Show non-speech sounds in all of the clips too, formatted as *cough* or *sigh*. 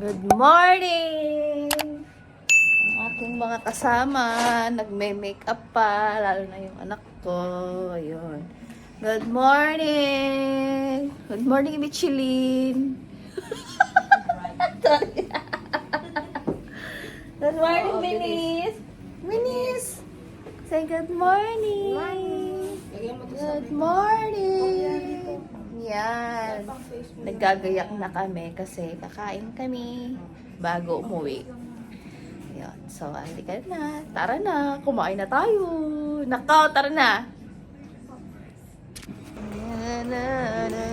Good morning! Ang aking mga kasama, nagme-makeup pa, lalo na yung anak ko. Ayun. Good morning! Good morning, Michelin! *laughs* good morning, Minis! Minis! Say good morning! Good morning! Yan. Nagagayak na kami kasi kakain kami bago umuwi. Yan. So, halika na. Tara na. Kumain na tayo. Nakaw, tara na. Na, na, na.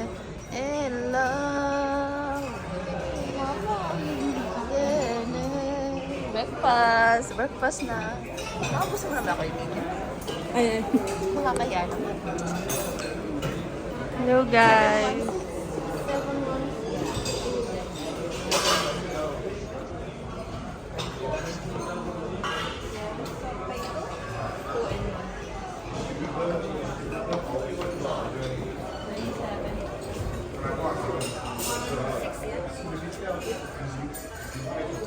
Hello. Na. Breakfast. Breakfast na. Nakapos mo naman ako yung video. Ay, Makakaya naman. Hello guys. Yeah.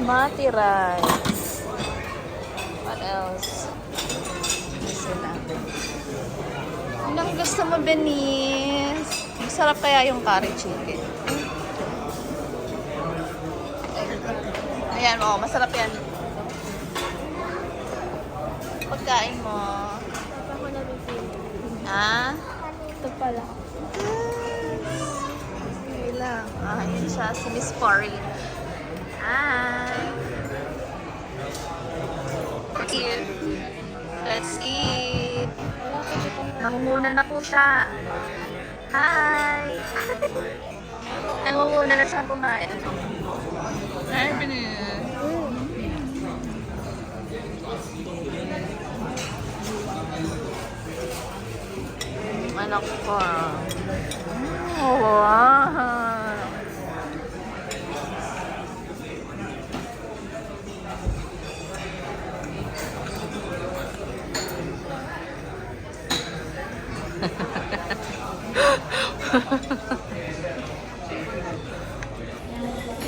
Basmati rice. What else? Gusto. Anong gusto mo, Benis? Masarap kaya yung curry chicken. Ayan, oh, masarap yan. Pagkain mo. ako na. Ah? Ito pala. Okay lang. Ah, yun siya, si Miss Pori. Hi! Nangunguna na po siya. Hi! *laughs* Nangunguna na siya kumain. Hi, Binu. Anak ko. Oh, wow.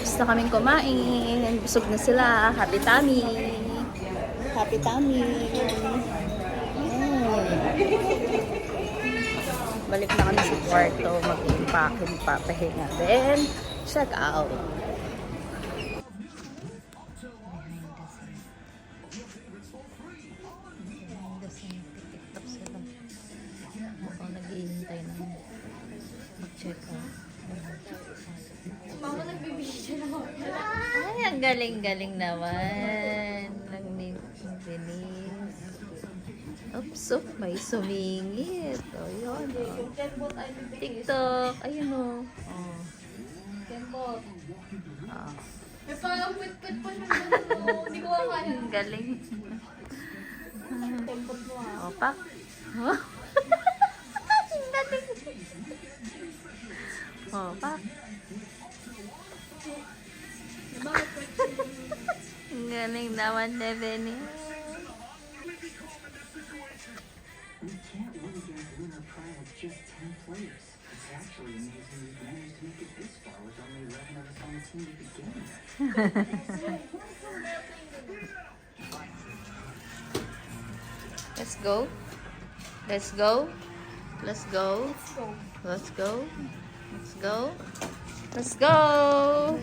Gusto kaming kumain. Busog na sila. Happy tummy. Happy tummy. Mm. Balik na kami sa kwarto. Mag-impake, papahinga. Then, check out. Mag-check out. Mama, nagbibigay na ako. Ay, ang galing-galing naman. Lang ni Denise. Oops, oh, may sumingit. O, yun. Oh. Ay bibigay. TikTok. Ayun, oh. Oh. Kenbot. oh. May parang pit-pit pa siya. Hindi ko kaya. Ang galing. Kenbot mo ah. O, pak. Oh. *laughs* Ang galing. Oh, pak. Ang galing naman, Deveni. We can't of just 10 players. It's actually amazing we've managed to make it this far with only 11 of us on the team to begin with. Let's go. Let's go. Let's go. go? Let's go. Let's go. Let's go.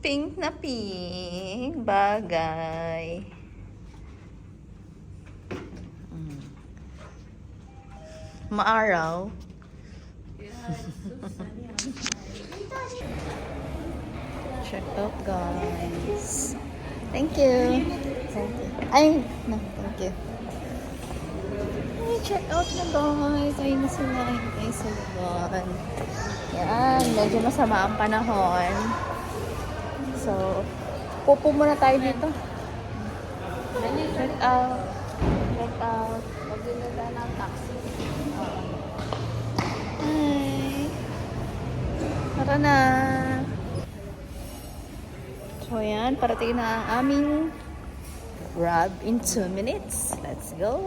Pink na pink. Bagay. Mm. Maaraw. *laughs* Check out, guys. Thank you. Thank you. Ay, no, thank you. Ay, check out na, guys. Ayun na sila. Ayun kayo sa lugar. Yan, medyo masama ang panahon. So, pupo muna tayo dito. Check out. Check out. Mag-dinala tayo ng taxi. Hi. Tara na. So, yan. Parating na ang aming grab in 2 minutes. Let's go.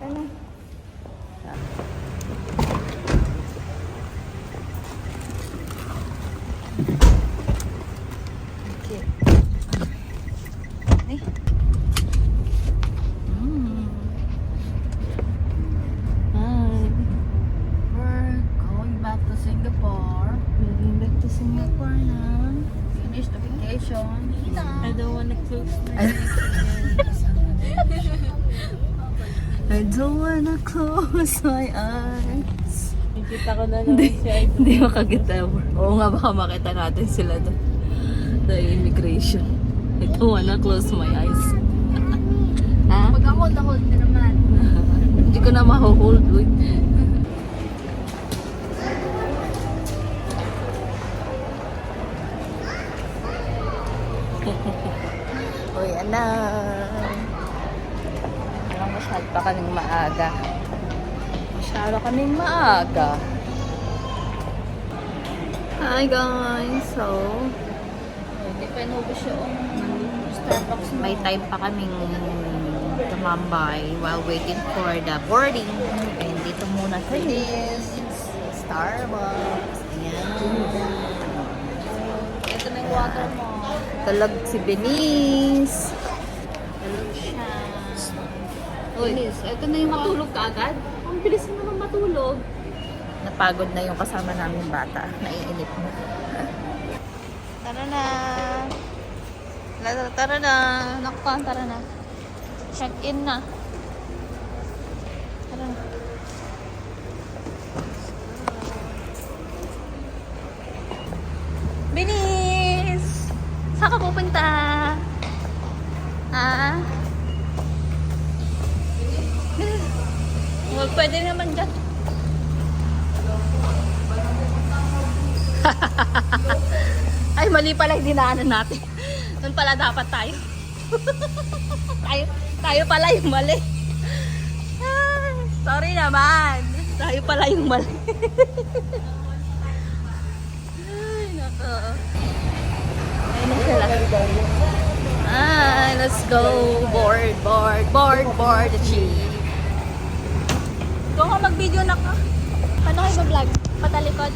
Tara na. Okay. Ay. Mm. Hi. We're going back to Singapore. Moving back to Singapore na. Finish the vacation. I don't wanna close my I don't wanna close my eyes. Nakita ko na Hindi, hindi makakita. Oo nga, baka makita natin sila doon. The immigration. I don't wanna close my eyes. ha? Pag ako, hold na naman. Hindi ko na mahuhold. Uy. *laughs* Uy, ana. Pa kaming maaga. Masyado kaming maaga. Hi guys! So, Hindi pa inubos yung Starbucks mo. may time pa kaming tumambay while waiting for the boarding. And dito muna sa Starbucks. Ayan. Ito na yung water mo. Talag si Benice. Uy. Ito na yung matulog ka agad. Ang bilis mo naman matulog. napagod na yung kasama namin bata. Naiinip na. Tara na. Tara, tara na. Nakpan, tara na. Check in na. Tara na. Binis! Saan ka pupunta? Ah? Well, pwede naman dyan. *laughs* Ay, mali pala yung dinaanan natin. Doon pala dapat tayo. *laughs* tayo, tayo pala yung mali. Ah, sorry naman. Tayo pala yung mali. Ay, nako. Ayun na sila. Ah, let's go. Board, board, board, board the Ikaw nga mag-video na ka. Paano kayo mag-vlog? Patalikod.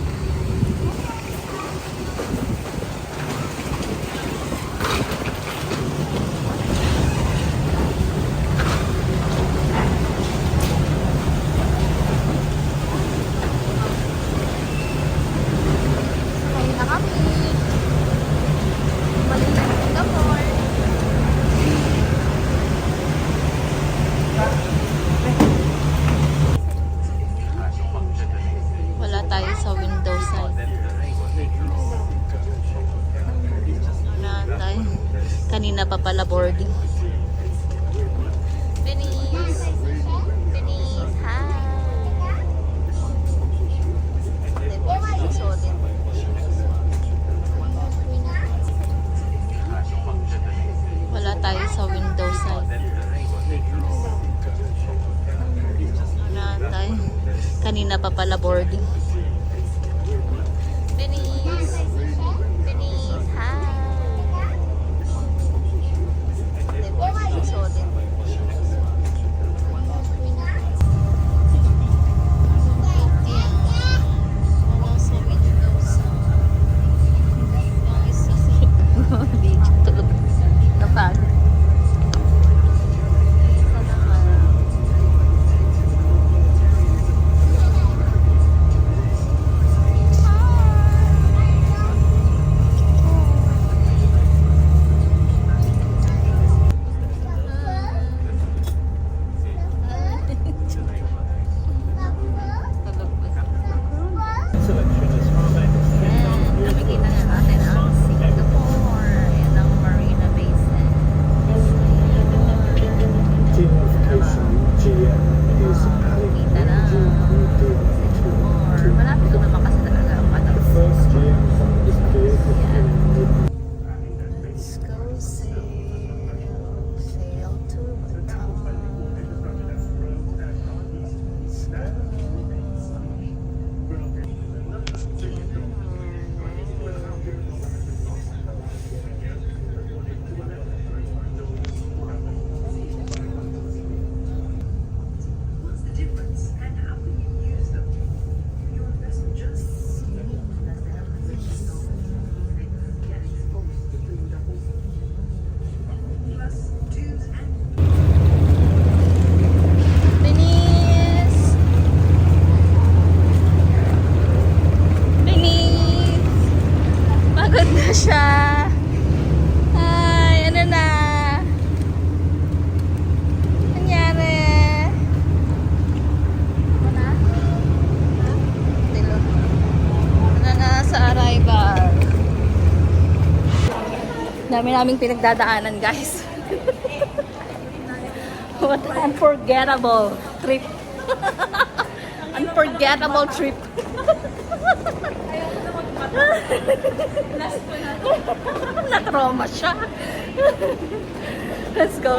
Siya. Ay, ano na? Nangyari? Ano na? Dilo. Ano na sa arrival? Dami naming pinagdadaanan, guys. *laughs* What an unforgettable trip. *laughs* unforgettable trip. *laughs* Na-trauma siya. Let's go.